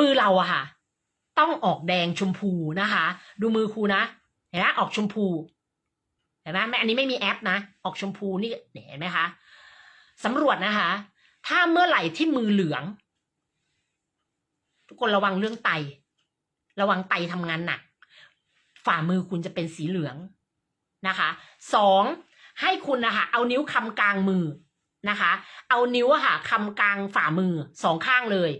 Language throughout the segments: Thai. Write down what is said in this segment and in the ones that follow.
มือเราอะค่ะ ต้องออกแดงชมพูนะคะ ดูมือครูนะเห็นไหมออกชมพูเห็นไหมไม่อันนี้ไม่มีแอปนะออกชมพูนี่เห็นไหมคะสำรวจนะคะ ถ้าเมื่อไหร่ที่มือเหลือง ทุกคนระวังเรื่องไต ระวังไตทำงานหนัก ฝ่ามือคุณจะเป็นสีเหลืองนะคะสองให้คุณนะคะเอานิ้วคำกลางมือนะคะ เอานิ้วอะค่ะคำกลางฝ่ามือสองข้างเลย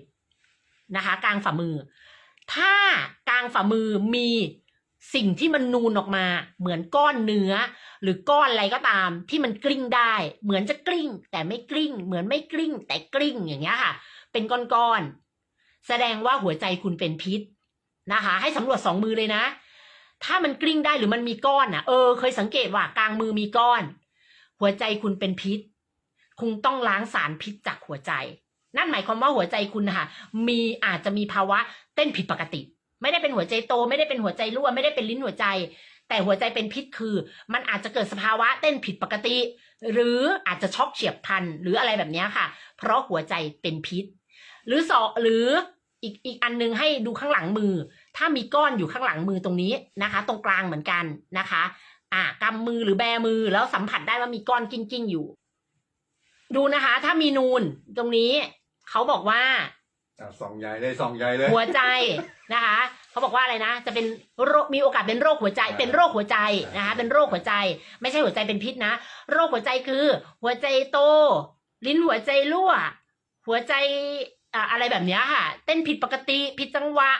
นะคะ กลางฝ่ามือ ถ้ากลางฝ่ามือมีสิ่งที่มันนูนออกมา เหมือนก้อนเนื้อ หรือก้อนอะไรก็ตาม ที่มันกลิ้งได้ เหมือนจะกลิ้ง แต่ไม่กลิ้ง เหมือนไม่กลิ้ง แต่กลิ้งอย่างเงี้ยค่ะ เป็นก้อนๆแสดงว่าหัวใจคุณเป็นพิษนะคะ ให้สำรวจสองมือเลยนะ ถ้ามันกลิ้งได้หรือมันมีก้อนอะเออเคยสังเกตว่ากลางมือมีก้อน หัวใจคุณเป็นพิษคุณต้องล้างสารพิษจากหัวใจ นั่นหมายความว่าหัวใจคุณนะคะมีอาจจะมีภาวะเต้นผิดปกติ ไม่ได้เป็นหัวใจโต ไม่ได้เป็นหัวใจรั่วไม่ได้เป็นลิ้นหัวใจ แต่หัวใจเป็นพิษคือ มันอาจจะเกิดสภาวะเต้นผิดปกติ หรืออาจจะช็อกเฉียบพลันหรืออะไรแบบนี้ค่ะ เพราะหัวใจเป็นพิษ หรือสอหรืออีกอีกอันนึงให้ดูข้างหลังมือ ถ้ามีก้อนอยู่ข้างหลังมือตรงนี้นะคะ ตรงกลางเหมือนกันนะคะอ่ากำมือหรือแบมือแล้วสัมผัสได้ว่ามีก้อนกิ้งกิ้งอยู่ ดูนะคะ ถ้ามีนูนตรงนี้ เขาบอกว่าอะส่องใหญ่เลยส่องใหญ่เลย หัวใจนะคะเขาบอกว่าอะไรนะ จะเป็นโรคมีโอกาสเป็นโรคหัวใจ อ่าเป็นโรคหัวใจนะคะ เป็นโรคหัวใจ ไม่ใช่หัวใจเป็นพิษนะ โรคหัวใจคือ หัวใจโต ลิ้นหัวใจรั่ว หัวใจอ่าอะไรแบบเนี้ยค่ะ เต้นผิดปกติผิดจังหวะ